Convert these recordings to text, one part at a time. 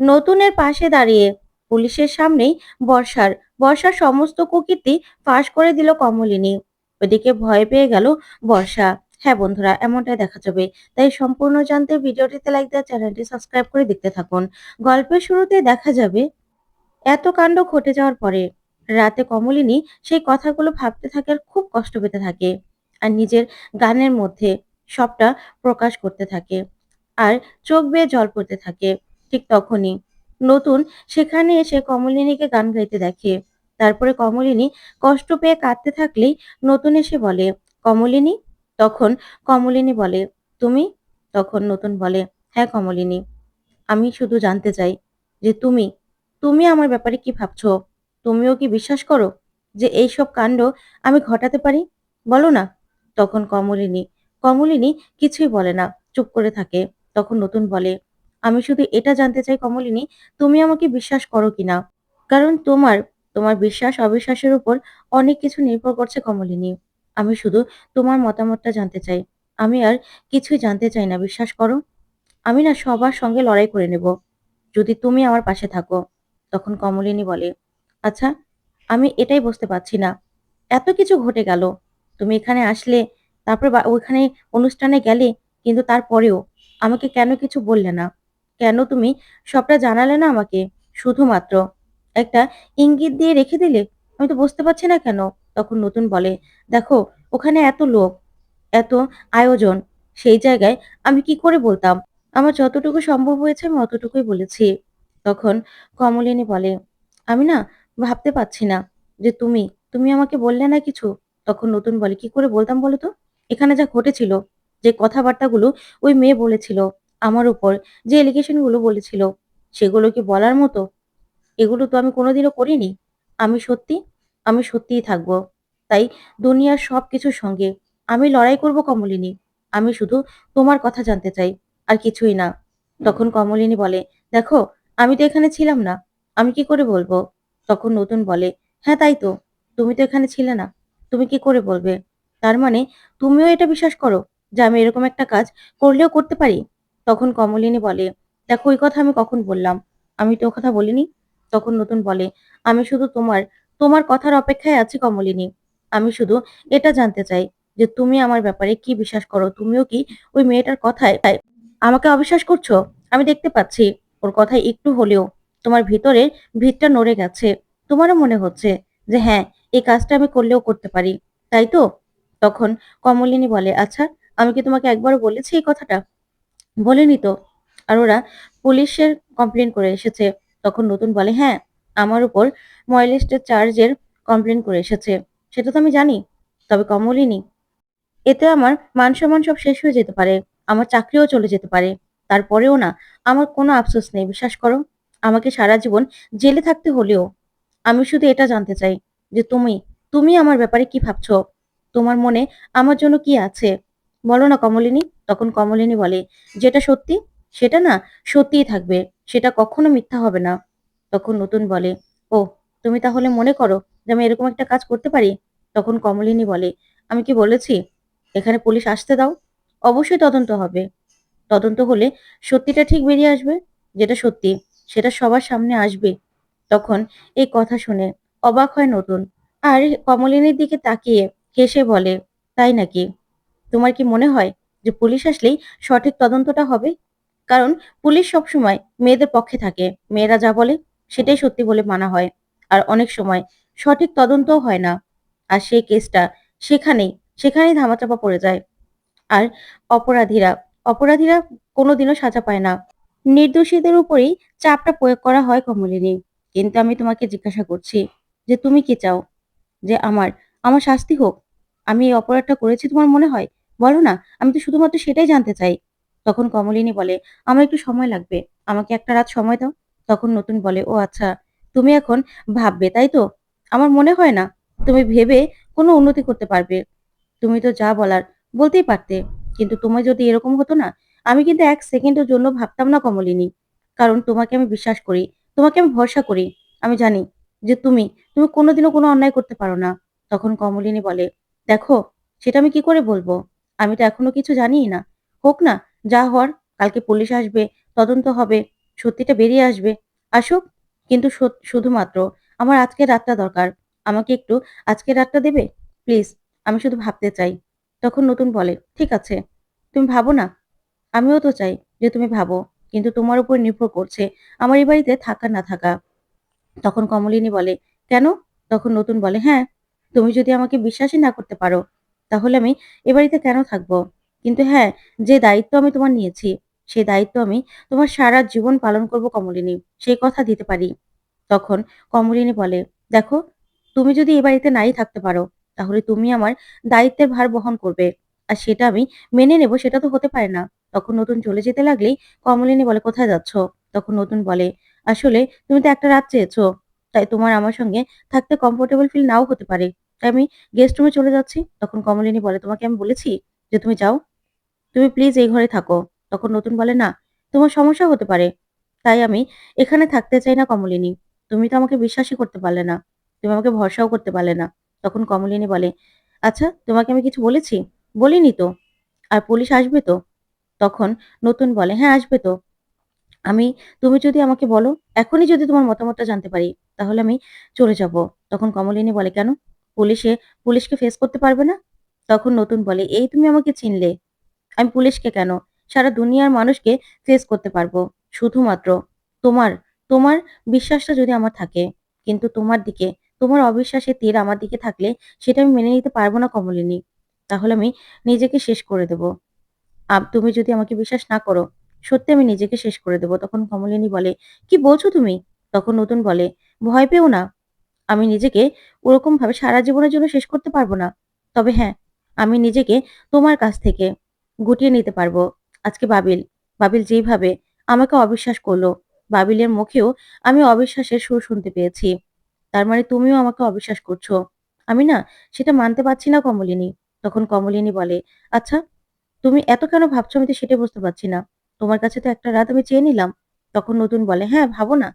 নতুনের পাশে দাঁড়িয়ে পুলিশের সামনেই বর্ষার। বর্ষার সমস্ত কুকীর্তি ফাঁস করে দিল কমলিনী। ওদিকে ভয় পেয়ে গেল বর্ষা। হ্যাঁ বন্ধুরা, এমনটাই দেখা যাবে। তাই সম্পূর্ণ জানতে ভিডিওটিতে লাইক দেওয়া, চ্যানেলটি সাবস্ক্রাইব করে দেখতে থাকুন। গল্পের শুরুতে দেখা যাবে, এত কাণ্ড ঘটে যাওয়ার পরে রাতে কমলিনী সেই কথাগুলো ভাবতে থাকে আর খুব কষ্ট পেতে থাকে। আর নিজের গানের মধ্যে সবটা প্রকাশ করতে থাকে। আর চোখ বেয়ে জল পড়তে থাকে। ঠিক তখনই। নতুন, সেখানে এসে কমলিনীকে গান গাইতে দেখে। তারপরে কমলিনী কষ্ট পেয়ে কাঁদতে থাকলেই নতুন এসে বলে, কমলিনী? তখন কমলিনী বলে, তুমি? তখন নতুন বলে হ্যাঁ কমলিনী, আমি শুধু জানতে চাই যে তুমি তুমি আমার ব্যাপারে কি ভাবছ? তুমিও কি বিশ্বাস করো যে এই সব কাণ্ড আমি ঘটাতে পারি? বলো না। তখন কমলিনী কমলিনী কিছুই বলে না, চুপ করে থাকে। তখন নতুন বলে আমি শুধু এটা জানতে চাই কমলিনী, তুমি আমাকে বিশ্বাস করো কিনা? কারণ তোমার তোমার বিশ্বাস, অবিশ্বাসের উপর অনেক কিছু নির্ভর করছে কমলিনী। আমি শুধু তোমার মতামতটা জানতে চাই। আমি আর কিছুই জানতে চাই না, বিশ্বাস করো? আমি না সবার সঙ্গে লড়াই করে নেব। যদি তুমি আমার পাশে থাকো, তখন কমলিনী বলে আচ্ছা আমি এটাই বুঝতে পারছি না। এত কিছু ঘটে গেল। তুমি এখানে আসলে, তারপর ওইখানে অনুষ্ঠানে গেলে, কিন্তু তারপরেও আমাকে কেন কিছু বললে না? কেন তুমি সবটা জানালে না আমাকে? শুধুমাত্র একটা ইঙ্গিত দিয়ে রেখে দিলে? আমি তো বুঝতে পারছি না কেন? তখন নতুন বলে, দেখো, ওখানে এত লোক, এত আয়োজন, সেই জায়গায় আমি কি করে বলতাম? আমার যতটুকু সম্ভব হয়েছে আমি অতটুকুই বলেছি। তখন কমলিনী বলে, আমি না ভাবতে পারছি না যে তুমি তুমি আমাকে বললে না কিছু? তখন নতুন বলে, কি করে বলতাম বলো তো? এখানে যা ঘটেছিল, যে কথাবার্তাগুলো ওই মেয়ে বলেছিল আমার উপর যে এলিগেশনগুলো বলেছিল, সেগুলো কি বলার মতো? এগুলো তো আমি কোনোদিনও করিনি। আমি সত্যি, আমি সত্যিই থাকব। তাই দুনিয়ার সব কিছুর সঙ্গে আমি লড়াই করব কমলিনী। আমি শুধু তোমার কথা জানতে চাই, আর কিছুই না। তখন কমলিনী বলে, দেখো, আমি তো এখানে ছিলাম না। আমি কি করে বলব? তখন নতুন বলে হ্যাঁ তাই তো। তুমি তো এখানে ছিলে না। তুমি কি করে বলবে? তার মানে তুমিও এটা বিশ্বাস করো যে আমি এরকম একটা কাজ করলেও করতে পারি? তখন কমলিনী বলে, দেখো, ওই কথা আমি কখন বললাম? আমি তো কথা বলিনি। তখন নতুন বলে, আমি শুধু তোমার তোমার কথার অপেক্ষায় আছি কমলিনী। আমি শুধু এটা জানতে চাই যে তুমি আমার ব্যাপারে কি বিশ্বাস করো? তুমিও কি ওই মেয়েটার কথায় আমাকে অবিশ্বাস করছ? আমি দেখতে পাচ্ছি ওর কথায় একটু হলেও তোমার ভিতরে ভিতটা নড়ে গেছে। তোমারও মনে হচ্ছে যে হ্যাঁ এই কাজটা আমি করলেও করতে পারি। তাই তো? তখন কমলিনী বলে আচ্ছা আমি কি তোমাকে একবার বলেছি এই কথাটা? বলিনি তো। আর ওরা পুলিশের কমপ্লেন করে এসেছে। তখন নতুন বলে হ্যাঁ আমার উপর ময়েলিস্টের চার্জের কমপ্লেন করে এসেছে। সেটা তো আমি জানি, তবে কমলিনী এতে আমার মান সম্মান সব শেষ হয়ে যেতে পারে। আমার চাকরিও চলে যেতে পারে। তারপরেও না, আমার কোনো আফসোস নেই, বিশ্বাস করো। আমাকে সারা জীবন জেলে থাকতে হলেও আমি শুধু এটা জানতে চাই যে তুমি তুমি আমার ব্যাপারে কি ভাবছ? তোমার মনে আমার জন্য কি আছে? বলো না কমলিনী? তখন কমলিনী বলে, যেটা সত্যি, সেটা না সত্যিই থাকবে, সেটা কখনো মিথ্যা হবে না। তখন নতুন বলে ও তুমি তাহলে মনে করো যে আমি এরকম একটা কাজ করতে পারি? তখন কমলিনী বলে, আমি কি বলেছি? এখানে পুলিশ আসতে দাও। অবশ্যই তদন্ত হবে। তদন্ত হলে সত্যিটা ঠিক বেরিয়ে আসবে, যেটা সত্যি, সেটা সবার সামনে আসবে। তখন এই কথা শুনে অবাক হয় নতুন। আর কমলিনীর দিকে তাকিয়ে হেসে বলে, তাই নাকি? তোমার কি মনে হয় যে পুলিশ আসলেই সঠিক তদন্তটা হবে? কারণ পুলিশ সবসময় মেয়েদের পক্ষে থাকে, মেয়েরা যা বলে সেটাই সত্যি বলে মানা হয়। আর অনেক সময় সঠিক তদন্তও হয় না। আর সেই কেসটা সেখানেই সেখানেই ধামাচাপা পড়ে যায়। আর অপরাধীরা অপরাধীরা কোনোদিনও সাজা পায় না। নির্দোষীদের উপরেই চাপটা প্রয়োগ করা হয় কমলিনী। কিন্তু আমি তোমাকে জিজ্ঞাসা করছি যে তুমি কি চাও? যে আমার আমার শাস্তি হোক? আমি এই অপরাধটা করেছি, তোমার মনে হয়? বলো না, আমি তো শুধুমাত্র সেটাই জানতে চাই। তখন কমলিনী বলে, আমার একটু সময় লাগবে, আমাকে একটা রাত সময় দাও। তখন নতুন বলে, ও আচ্ছা তুমি এখন ভাববে, তাই তো? আমার মনে হয় না তুমি ভেবে কোনো উন্নতি করতে পারবে। তুমি তো যা বলার বলতেই পারতে, কিন্তু তোমার যদি এরকম হতো না, আমি কিন্তু এক সেকেন্ডের জন্য ভাবতাম না কমলিনী। কারণ তোমাকে আমি বিশ্বাস করি, তোমাকে আমি ভরসা করি। আমি জানি যে তুমি তুমি কোনোদিনও কোনো অন্যায় করতে পারো না। তখন কমলিনী বলে, দেখো, সেটা আমি কি করে বলব? আমি তো এখনও কিছু জানিই না। হোক না, যা হওয়ার, কালকে পুলিশ আসবে, তদন্ত হবে, সত্যিটা বেরিয়ে আসবে। আসুক, কিন্তু শুধুমাত্র আমার আজকের রাতটা দরকার। আমাকে একটু আজকের রাতটা দেবে? প্লিজ, আমি শুধু ভাবতে চাই। তখন নতুন বলে, ঠিক আছে, তুমি ভাবো না। আমিও তো চাই যে তুমি ভাবো, কিন্তু তোমার উপর নির্ভর করছে আমার এই বাড়িতে থাকা না থাকা। তখন কমলিনী বলে, কেন? তখন নতুন বলে হ্যাঁ তুমি যদি আমাকে বিশ্বাসই না করতে পারো তাহলে আমি এ বাড়িতে কেন থাকব? কিন্তু হ্যাঁ যে দায়িত্ব আমি তোমার নিয়েছি সেই দায়িত্ব আমি তোমার সারা জীবন পালন করব কমলিনী সেই কথা দিতে পারি। তখন কমলিনী বলে, দেখো, তুমি যদি এ বাড়িতে নাই থাকতে পারো, তাহলে তুমি আমার দায়িত্বের ভার বহন করবে। আর সেটা আমি মেনে নেব, সেটা তো হতে পারে না। তখন নতুন চলে যেতে লাগলেই কমলিনী বলে, কোথায় যাচ্ছ? তখন নতুন বলে, আসলে তুমি তো একটা রাত চেয়েছো, তাই তোমার আমার সঙ্গে থাকতে কমফোর্টেবল ফিল নাও হতে পারে। আমি গেস্ট রুমে চলে যাচ্ছি, তখন কমলিনী বলে, তোমাকে আমি বলেছি যে তুমি যাও। তুমি প্লিজ এই ঘরে থাকো। তখন নতুন বলে, না, তোমার সমস্যা হতে পারে। তাই আমি এখানে থাকতে চাই না কমলিনী। তুমি তো আমাকে বিশ্বাসই করতে পারলে না। তুমি আমাকে ভরসাও করতে পারলে না। তখন কমলিনী বলে আচ্ছা তোমাকে আমি কিছু বলেছি? বলিনি তো। আর পুলিশ আসবে তো? তখন নতুন বলে হ্যাঁ আসবে তো। আমি, তুমি যদি আমাকে বলো, এখনই যদি তোমার মতামতটা জানতে পারি, তাহলে আমি চলে যাব। তখন কমলিনী বলে, কেন? পুলিশে, পুলিশকে ফেস করতে পারবে না? তখন নতুন বলে, এই তুমি আমাকে চিনলে। আমি পুলিশকে কেন? সারা দুনিয়ার মানুষকে ফেস করতে পারব। শুধুমাত্র তোমার তোমার বিশ্বাসটা যদি আমার থাকে, কিন্তু তোমার দিকে, তোমার অবিশ্বাসের তীর আমার দিকে থাকলে সেটা আমি মেনে নিতে পারব না কমলিনী। তাহলে আমি নিজেকে শেষ করে দেব। তুমি যদি আমাকে বিশ্বাস না করো, সত্যি আমি নিজেকে শেষ করে দেব। তখন কমলিনী বলে, কি বলছো তুমি? তখন নতুন বলে, ভয় পেও না। আমি নিজেকে ওরকম ভাবে সারা জীবনের জন্য শেষ করতে পারব না। তবে হ্যাঁ আমি নিজেকে তোমার কাছ থেকে গুটিয়ে নিতে পারব। আজকে বাবিল বাবিল যেইভাবে আমাকে অবিশ্বাস করল, বাবিলের মুখেও আমি অবিশ্বাসের সুর শুনতে পেয়েছি। তার মানে তুমিও আমাকে অবিশ্বাস করছ। আমি না সেটা মানতে পারছি না কমলিনী। তখন কমলিনী বলে আচ্ছা তুমি এত কেন ভাবছ আমি তো সেটাই বুঝতে পারছি না। তোমার কাছে তো একটা রাত আমি চেয়ে নিলাম। তখন নতুন বলে হ্যাঁ ভাবো না।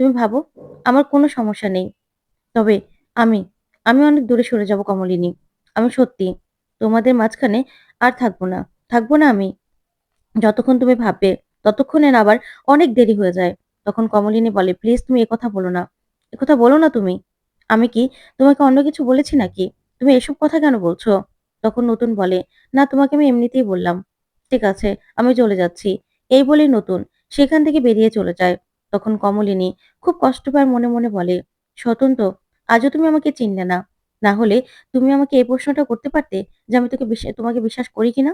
তুমি ভাবো, আমার কোনো সমস্যা নেই। তবে আমি আমি অনেক দূরে সরে যাব কমলিনী। আমি সত্যি, তোমাদের মাঝখানে আর থাকব না থাকব না আমি। যতক্ষণ তুমি ভাববে, ততক্ষণে না আবার অনেক দেরি হয়ে যায়। তখন কমলিনী বলে, প্লিজ তুমি একথা বলো না। একথা বলো না তুমি। আমি কি তোমাকে অন্য কিছু বলেছি নাকি? তুমি এসব কথা কেন বলছো? তখন নতুন বলে, না, তোমাকে আমি এমনিতেই বললাম। ঠিক আছে, আমি চলে যাচ্ছি। এই বলেই নতুন সেখান থেকে বেরিয়ে চলে যায়। তখন কমলিনী খুব কষ্ট পায় মনে মনে বলে স্বতন্ত্র আজও তুমি আমাকে চিনলে না। না হলে তুমি আমাকে এই প্রশ্নটা করতে পারতে যে আমি তোকে তোমাকে বিশ্বাস করি কিনা?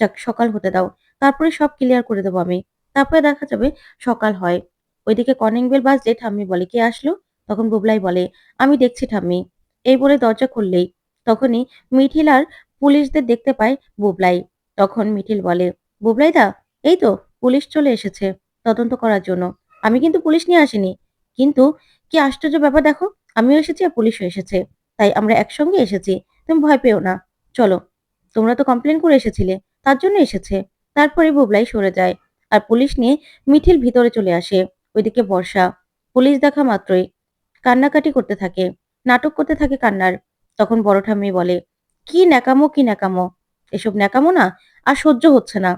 যাক, সকাল হতে দাও। তারপরে সব ক্লিয়ার করে দেবো আমি। তারপরে দেখা যাবে সকাল হয়। ওইদিকে কলিং বেল বাজলে ঠাম্মি বলে, কে আসলো? তখন বুবলাই বলে, আমি দেখছি ঠাম্মি। এই বলে দরজা খুললেই তখনই মিঠিল আর পুলিশদের দেখতে পায় বুবলাই। তখন মিঠিল বলে বুবলাই দা এই তো পুলিশ চলে এসেছে তদন্ত করার জন্য। আমি কিন্তু পুলিশ নিয়ে আসিনি। কিন্তু কি আশ্চর্য ব্যাপার দেখো আমিও এসেছি আর পুলিশও এসেছে। তাই আমরা একসঙ্গে এসেছি, তুমি ভয় পেও না। চলো, তোমরা তো কমপ্লেন করে এসেছিলে, তার জন্য এসেছে। তারপরে বুবলাই সরে যায় আর পুলিশ নিয়ে মিঠিল ভিতরে চলে আসে, ওইদিকে বর্ষা। পুলিশ দেখা মাত্রই কান্নাকাটি করতে থাকে, নাটক করতে থাকে কান্নার। তখন বড় ঠাম্মি বলে, কি ন্যাকামো কি ন্যাকামো? এসব ন্যাকামো না, আর সহ্য হচ্ছে না।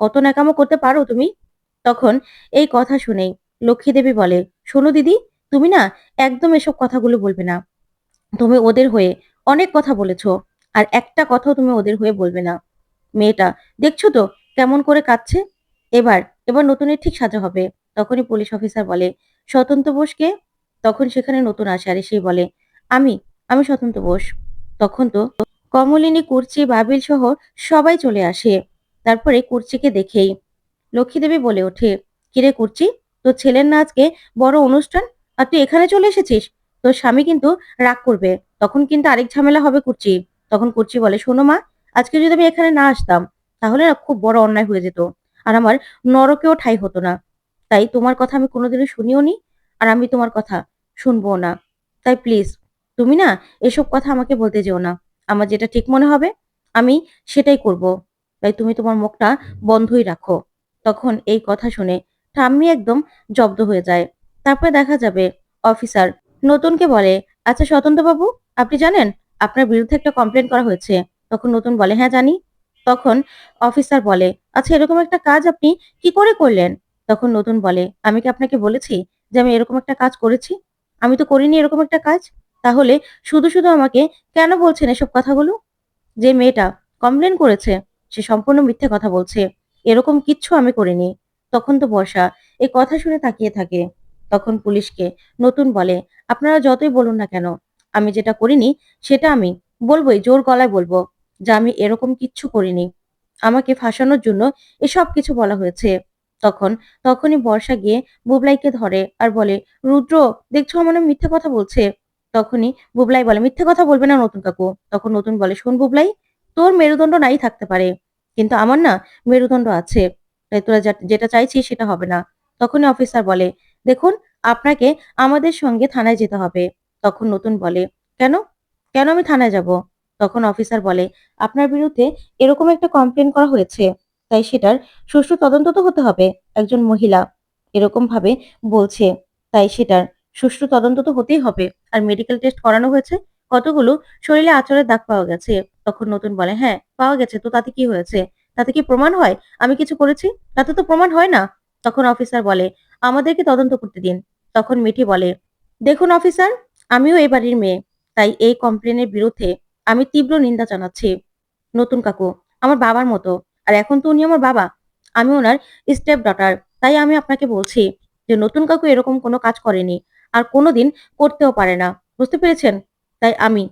কত ন্যাকামো করতে পারো তুমি? তখন এই কথা শুনেই লক্ষ্মী দেবী বলে, শোনো দিদি তুমি না একদম এসব কথাগুলো বলবে না। তুমি ওদের হয়ে অনেক কথা বলেছ, আর একটা কথাও তুমি ওদের হয়ে বলবে না। মেয়েটা, দেখছ তো কেমন করে কাঁদছে? এবার এবার নতুনের ঠিক সাজা হবে। তখনই পুলিশ অফিসার বলে, স্বতন্ত্র বোসকে? তখন সেখানে নতুন আসে আর সেই বলে, আমি আমি স্বতন্ত্র বোস। তখন তো কমলিনী, কুর্চি, বাবিল সহ সবাই চলে আসে। তারপরে কুর্চিকে দেখেই লক্ষ্মীদেবী বলে ওঠে, কিরে কুর্চি, তোর ছেলের না আজকে বড় অনুষ্ঠান? আর তুই এখানে চলে এসেছিস? তোর স্বামী কিন্তু রাগ করবে। তখন কিন্তু আরেক ঝামেলা হবে কুর্চি। তখন কুর্চি বলে, শোনো মা, আজকে যদি আমি এখানে না আসতাম, তাহলে না খুব বড় অন্যায় হয়ে যেত। আর আমার নরকেও ঠাই হতো না। তাই তোমার কথা আমি কোনোদিনও শুনিও নি, আর আমি তোমার কথা শুনব না। তাই প্লিজ তুমি না এসব কথা আমাকে বলতে যেও না। আমার যেটা ঠিক মনে হবে, আমি সেটাই করব। তাই তুমি তোমার মুখটা বন্ধই রাখো। তখন এই কথা শুনে ঠাম্মি একদম জব্দ হয়ে যায়। তারপরে দেখা যাবে অফিসার নতুনকে বলে আচ্ছা বাবু আপনি জানেন, আপনার বিরুদ্ধে একটা কমপ্লেন করা হয়েছে। তখন নতুন বলে হ্যাঁ জানি। তখন অফিসার বলে আচ্ছা এরকম একটা কাজ আপনি কি করে করলেন? তখন নতুন বলে, আমি কি আপনাকে বলেছি যে আমি এরকম একটা কাজ করেছি? আমি তো করিনি এরকম একটা কাজ? তাহলে শুধু শুধু আমাকে কেন বলছেন এসব কথাগুলো? যে মেয়েটা কমপ্লেন করেছে, সে সম্পূর্ণ মিথ্যে কথা বলছে। এরকম কিচ্ছু আমি করিনি। তখন তো বর্ষা এই কথা শুনে তাকিয়ে থাকে। তখন পুলিশকে নতুন বলে, আপনারা যতই বলুন না কেন, আমি যেটা করিনি সেটা আমি বলবোই, জোর গলায় বলব যে আমি এরকম কিচ্ছু করিনি। আমাকে ফাঁসানোর জন্য এসব কিছু বলা হয়েছে। তখন, তখনই বর্ষা গিয়ে বুবলাইকে ধরে আর বলে, রুদ্র, দেখছ আমার মিথ্যে কথা বলছে? তখনই বুবলাই বলে, মিথ্যে কথা বলবে না নতুন কাকু। তখন নতুন বলে, শোন বুবলাই, তোর মেরুদণ্ড নাই থাকতে পারে, কিন্তু আমার না মেরুদণ্ড আছে। তাই তোরা যেটা চাইছিস সেটা হবে না। তখনই অফিসার বলে দেখুন, আপনাকে আমাদের সঙ্গে থানায় যেতে হবে। তখন নতুন বলে, কেন? কেন আমি থানায় যাব? তখন অফিসার বলে, আপনার বিরুদ্ধে এরকম একটা কমপ্লেন করা হয়েছে, তাই সেটার সুষ্ঠু তদন্ত তো হতে হবে, একজন মহিলা এরকম ভাবে বলছে, তাই সেটার সুষ্ঠু তদন্ত তো হতেই হবে। আর মেডিকেল টেস্ট করানো হয়েছে, কতগুলো শরীরে আচরের দাগ পাওয়া গেছে? তখন নতুন বলে হ্যাঁ পাওয়া গেছে, তো তাতে কি হয়েছে? তাতে কি প্রমাণ হয়? আমি কিছু করেছি? তাতে তো প্রমাণ হয় না? তখন অফিসার বলে আমাদেরকে তদন্ত করতে দিন। তখন মিঠি বলে, দেখুন অফিসার, আমিও এই বাড়ির মেয়ে। তাই এই কমপ্লেনের বিরুদ্ধে আমি তীব্র নিন্দা জানাচ্ছি। নতুন কাকু, আমার বাবার মতো। আর এখন তো উনি আমার বাবা। আমি ওনার স্টেপ ডটার। তাই আমি আপনাকে বলছি যে, নতুন কাকু এরকম কোনো কাজ করেনি। আর কোনোদিন করতেও পারে না। বুঝতে পেরেছেন? তাই আমি,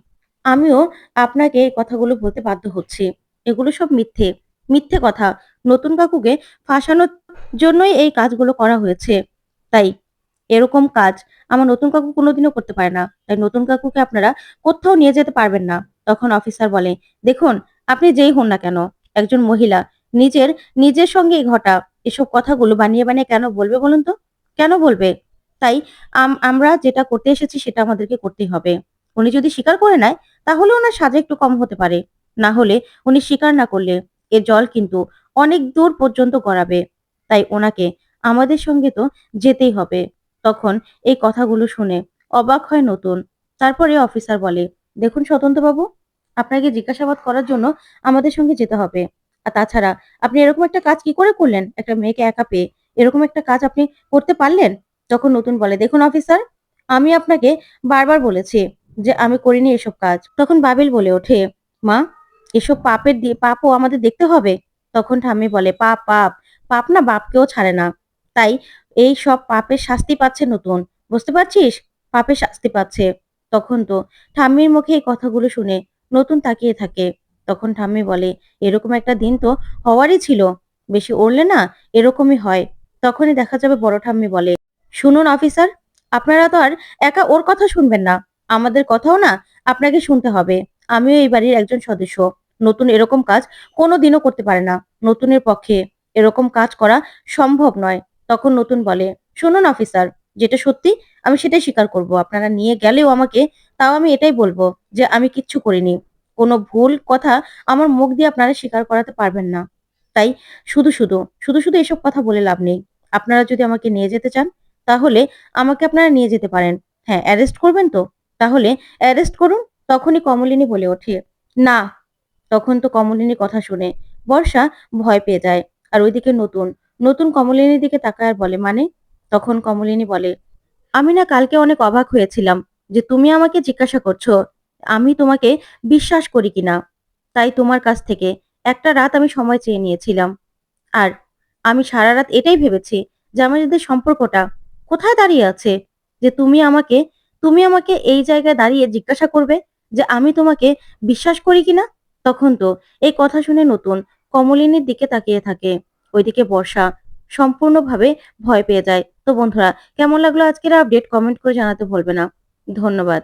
আমিও আপনাকে এই কথাগুলো বলতে বাধ্য হচ্ছি। এগুলো সব মিথ্যে। মিথ্যে কথা। নতুন কাকুকে ফাঁসানোর জন্যই এই কাজগুলো করা হয়েছে। তাই এরকম কাজ আমার নতুন কাকু কোনোদিনও করতে পারে না। তাই নতুন কাকুকে আপনারা কোথাও নিয়ে যেতে পারবেন না। তখন অফিসার বলে, দেখুন, আপনি যেই হন না কেন, একজন মহিলা, নিজের নিজের সঙ্গেই ঘটা। এসব কথাগুলো বানিয়ে বানিয়ে কেন বলবে বলুন তো? কেন বলবে? তাই আম- আমরা যেটা করতে এসেছি সেটা আমাদেরকে করতেই হবে। উনি যদি স্বীকার করে নেয়, তাহলে ওনার সাজা একটু কম হতে পারে। না হলে উনি স্বীকার না করলে এ জল কিন্তু অনেক দূর পর্যন্ত গড়াবে। তাই ওনাকে আমাদের সঙ্গে তো যেতেই হবে। তখন এই কথাগুলো শুনে অবাক হয় নতুন। তারপরে অফিসার বলে, দেখুন স্বতন্ত্রবাবু, আপনাকে জিজ্ঞাসাবাদ করার জন্য আমাদের সঙ্গে যেতে হবে। আর তাছাড়া আপনি এরকম একটা কাজ কি করে করলেন? একটা মেয়েকে একা পেয়ে এরকম একটা কাজ আপনি করতে পারলেন? তখন নতুন বলে, দেখুন অফিসার আমি আপনাকে বারবার বলেছি যে আমি করিনি এসব কাজ। তখন বাবিল বলে ওঠে, মা, এসব পাপের দিয়ে পাপও আমাদের দেখতে হবে? তখন ঠাম্মি বলে, পাপ পাপ। পাপ না বাপকেও ছাড়ে না। তাই এই সব পাপের শাস্তি পাচ্ছে নতুন। বুঝতে পারছিস? পাপের শাস্তি পাচ্ছে। তখন তো ঠাম্মির মুখে এই কথাগুলো শুনে নতুন তাকিয়ে থাকে। তখন ঠাম্মি বলে, এরকম একটা দিন তো হওয়ারই ছিল। বেশি ওড়লে না এরকমই হয়। তখনই দেখা যাবে বড় ঠাম্মি বলে, শুনুন অফিসার, আপনারা তো আর একা ওর কথা শুনবেন না। আমাদের কথাও না আপনাকে শুনতে হবে। আমিও এই বাড়ির একজন সদস্য। নতুন এরকম কাজ কোনো দিনও করতে পারে না। নতুনের পক্ষে এরকম কাজ করা সম্ভব নয়। তখন নতুন বলে, শুনুন অফিসার, যেটা সত্যি, আমি সেটাই স্বীকার করব। আপনারা নিয়ে গেলেও আমাকে, তাও আমি এটাই বলব যে আমি কিচ্ছু করিনি। কোনো ভুল কথা আমার মুখ দিয়ে আপনারা স্বীকার করাতে পারবেন না। তাই শুধু শুধু শুধু শুধু এসব কথা বলে লাভ নেই। আপনারা যদি আমাকে নিয়ে যেতে চান, তাহলে আমাকে আপনারা নিয়ে যেতে পারেন। হ্যাঁ অ্যারেস্ট করবেন তো? তাহলে অ্যারেস্ট করুন, তখনই কমলিনী বলে ওঠে। না, তখন তো কমলিনী কথা শুনে বর্ষা ভয় পেয়ে যায়। আর ওইদিকে নতুন। নতুন কমলিনীর দিকে তাকায় আর বলে মানে? তখন কমলিনী বলে, আমি না কালকে অনেক অবাক হয়েছিলাম যে তুমি আমাকে জিজ্ঞাসা করছ, আমি তোমাকে বিশ্বাস করি কিনা। তাই তোমার কাছ থেকে একটা রাত আমি সময় চেয়ে নিয়েছিলাম। আর আমি সারা রাত এটাই ভেবেছি যে আমাদের সম্পর্কটা কোথায় দাঁড়িয়ে আছে? যে তুমি আমাকে তুমি আমাকে এই জায়গায় দাঁড়িয়ে জিজ্ঞাসা করবে যে আমি তোমাকে বিশ্বাস করি কিনা? তখন তো এই কথা শুনে নতুন কমলিনীর দিকে তাকিয়ে থাকে। ওইদিকে বর্ষা সম্পূর্ণভাবে ভয় পেয়ে যায়। তো বন্ধুরা, কেমন লাগল আজকের আপডেট কমেন্ট করে জানাতে ভুলবে না। ধন্যবাদ।